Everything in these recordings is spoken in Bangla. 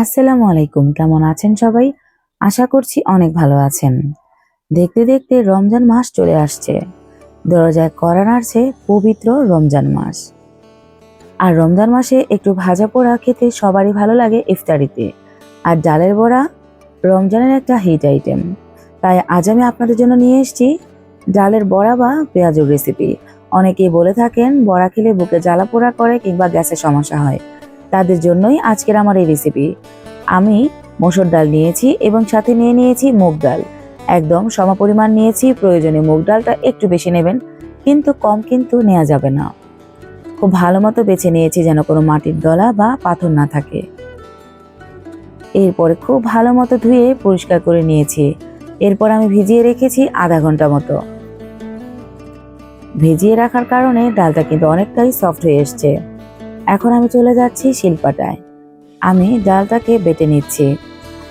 আসসালামু আলাইকুম, কেমন আছেন সবাই? আশা করছি অনেক ভালো আছেন। দেখতে দেখতে রমজান মাস চলে আসছে। দরজায় করা নাড়ছে পবিত্র রমজান মাস। আর রমজান মাসে একটু ভাজা পোড়া খেতে সবারই ভালো লাগে ইফতারিতে। আর ডালের বড়া রমজানের একটা হিট আইটেম তাই আজ আমি আপনাদের জন্য নিয়ে এসেছি ডালের বড়া বা পেঁয়াজুর রেসিপি অনেকেই বলে থাকেন, বড়া খেলে বুকে জ্বালা পোড়া করে কিংবা গ্যাসের সমস্যা হয়। তাদের জন্যই আজকের আমার এই রেসিপি আমি মসুর ডাল নিয়েছি এবং সাথে নিয়ে নিয়েছি মুগ ডাল। একদম সমপরিমাণ নিয়েছি, প্রয়োজনে মুগ ডালটা একটু বেশি নেবেন, কিন্তু কম কিন্তু নেওয়া যাবে না। খুব ভালো মতো বেছে নিয়েছি যেন কোনো মাটির দলা বা পাথর না থাকে। এরপরে খুব ভালো মতো ধুয়ে পরিষ্কার করে নিয়েছি। এরপর আমি ভিজিয়ে রেখেছি আধা ঘণ্টা মতো। ভিজিয়ে রাখার কারণে ডালটা কিন্তু অনেকটাই সফট হয়ে এসছে। এখন আমি চলে যাচ্ছি শিলপাটায়। আমি ডালটাকে বেটে নিচ্ছি।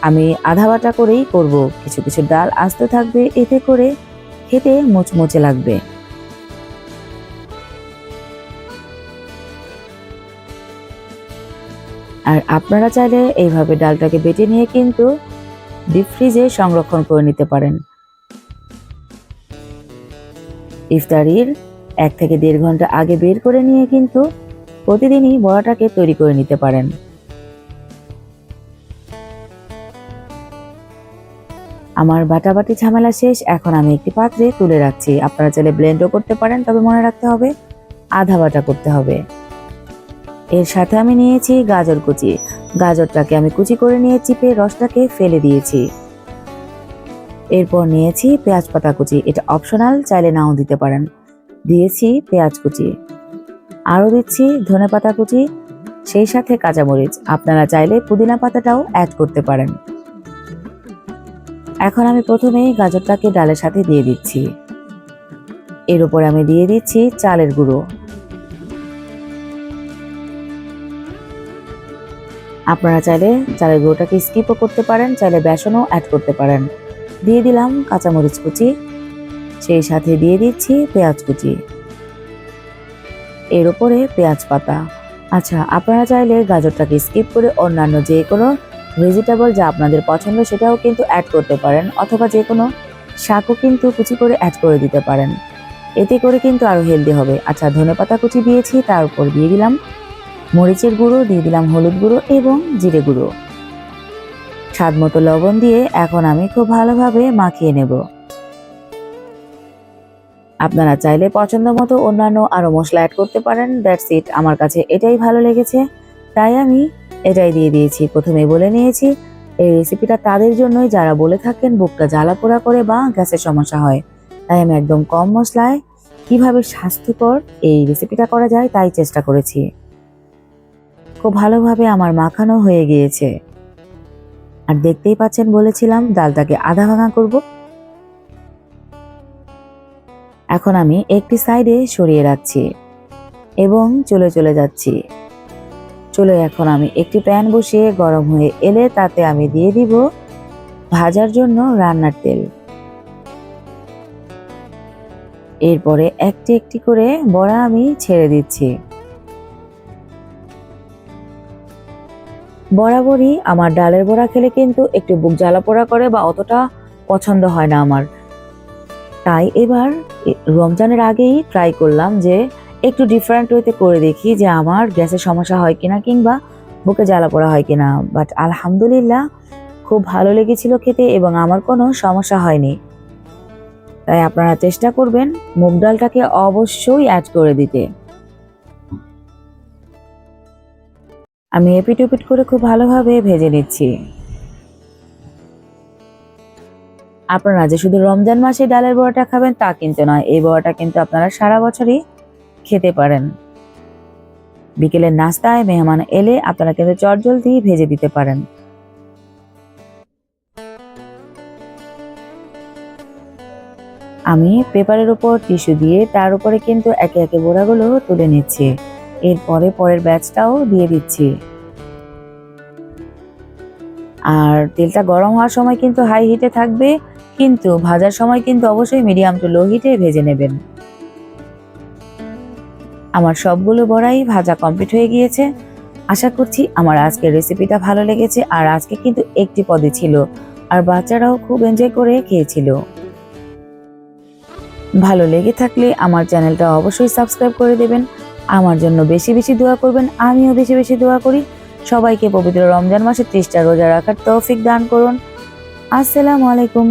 আমি আধা বাটা করেই করব। কিছু কিছু ডাল আস্ত থাকবে, এতে করে খেতে মুচমুচে লাগবে। আর আপনারা চাইলে এইভাবে ডালটাকে বেটে নিয়ে কিন্তু ডিপ ফ্রিজে সংরক্ষণ করে নিতে পারেন। ইফতারির এক থেকে দেড় ঘণ্টা আগে বের করে নিয়ে কিন্তু প্রতিদিনই বড়াটাকে তৈরি করে নিতে পারেন। আমার বাটাবাটি ঝামেলা শেষ, এখন আমি একটি পাত্রে তুলে রাখছি। আপনারা চাইলে ব্লেন্ডও করতে পারেন, তবে মনে রাখতে হবে আধা বাটা করতে হবে। এর সাথে আমি নিয়েছি গাজর কুচি। গাজরটাকে আমি কুচি করে নিয়ে চিপে রসটাকে ফেলে দিয়েছি। এরপর নিয়েছি পেঁয়াজ পাতা কুচি। এটা অপশনাল চাইলে নাও দিতে পারেন। দিয়েছি পেঁয়াজ কুচি। আরও দিচ্ছি ধনে পাতা কুচি, সেই সাথে কাঁচামরিচ। আপনারা চাইলে পুদিনা পাতাটাও অ্যাড করতে পারেন। এখন আমি প্রথমেই গাজরটাকে ডালের সাথে দিয়ে দিচ্ছি। এর উপর আমি দিয়ে দিচ্ছি চালের গুঁড়ো। আপনারা চাইলে চালের গুঁড়োটাকে স্কিপও করতে পারেন, চাইলে বেসনও অ্যাড করতে পারেন। দিয়ে দিলাম কাঁচামরিচ কুচি, সেই সাথে দিয়ে দিচ্ছি পেঁয়াজ কুচি। এর উপরে পেঁয়াজ পাতা। আচ্ছা আপনারা চাইলে গাজরটাকে স্কিপ করে অন্যান্য যে কোনো ভেজিটেবল যা আপনাদের পছন্দ সেটাও কিন্তু অ্যাড করতে পারেন অথবা যে কোনো শাকও কিন্তু কুচি করে অ্যাড করে দিতে পারেন। এতে করে কিন্তু আরও হেলদি হবে। আচ্ছা ধনে পাতা কুচি দিয়েছি, তার উপর দিয়ে দিলাম মরিচের গুঁড়ো, দিয়ে দিলাম হলুদ গুঁড়ো এবং জিরে গুঁড়ো। স্বাদ মতো লবণ দিয়ে এখন আমি খুব ভালোভাবে মাখিয়ে নেব। আপনারা চাইলে পছন্দ মতো অন্যান্য আরও মশলা অ্যাড করতে পারেন। দ্যাটস ইট আমার কাছে এটাই ভালো লেগেছে। তাই আমি এটাই দিয়ে দিয়েছি। প্রথমে বলে নিয়েছি, এই রেসিপিটা তাদের জন্যই। যারা বলে থাকেন, বুকটা জ্বালা পোড়া করে বা গ্যাসের সমস্যা হয়। তাই আমি একদম কম মশলায় কীভাবে স্বাস্থ্যকর এই রেসিপিটা করা যায় তাই চেষ্টা করেছি। খুব ভালোভাবে আমার মাখানো হয়ে গিয়েছে। আর দেখতেই পাচ্ছেন, বলেছিলাম, ডালটাকে আধা ভাঙা করব। এখন আমি একটি সাইডে সরিয়ে রাখছি এবং চলে চলে যাচ্ছি। চলে এখন আমি একটি প্যান বসিয়ে গরম হয়ে এলে তাতে আমি দিয়ে দিব ভাজার জন্য রান্নার তেল। এরপরে একটি একটি করে বড়া আমি ছেড়ে দিচ্ছি। বরাবরই আমার ডালের বড়া খেলে কিন্তু একটু বুক জ্বালা পোড়া করে বা অতটা পছন্দ হয় না আমার। তাই এবার রমজানের আগেই ট্রাই করলাম যে একটু ডিফারেন্ট ওয়েতে করে দেখি যে আমার গ্যাসের সমস্যা হয় কিনা কিংবা বুকে জ্বালা পোড়া হয় কিনা। বাট আলহামদুলিল্লাহ খুব ভালো লেগেছিল খেতে এবং আমার কোনো সমস্যা হয়নি। তাই আপনারা চেষ্টা করবেন মুগ ডালটাকে অবশ্যই অ্যাড করে দিতে। আমি এপিট ওপিট করে খুব ভালোভাবে ভেজে নিচ্ছি। আপনারা যে শুধু রমজান মাসে ডালের বড়াটা খাবেন, তা কিন্তু নয়। এই বড়াটা কিন্তু আপনারা সারা বছরই খেতে পারেন। বিকেলের নাস্তায় মেহমান এলে আপনারা কিন্তু চটজলদি ভেজে দিতে পারেন। আমি পেপারের উপর টিস্যু দিয়ে তার উপরে কিন্তু একে একে বোড়াগুলো তুলে নিচ্ছি। এরপরে পরের ব্যাচটাও দিয়ে দিচ্ছি। আর তেলটা গরম হওয়ার সময় কিন্তু হাই হিটে থাকবে। কিন্তু ভাজার সময় কিন্তু অবশ্যই মিডিয়াম টু লো হিটে ভেজে নেবেন। আমার সবগুলো বড়াই ভাজা কমপ্লিট হয়ে গিয়েছে। আশা করছি আমার আজকের রেসিপিটা ভালো লেগেছে আর আজকে কিন্তু একটি পদে ছিল আর বাচ্চারাও খুব এনজয় করে খেয়েছিল। ভালো লেগে থাকলে আমার চ্যানেলটা অবশ্যই সাবস্ক্রাইব করে দেবেন। আমার জন্য বেশি বেশি দোয়া করবেন, আমিও বেশি বেশি দোয়া করি। সবাইকে পবিত্র রমজান মাসে ত্রিশটা রোজা রাখার তৌফিক দান করুন। আসসালামু আলাইকুম।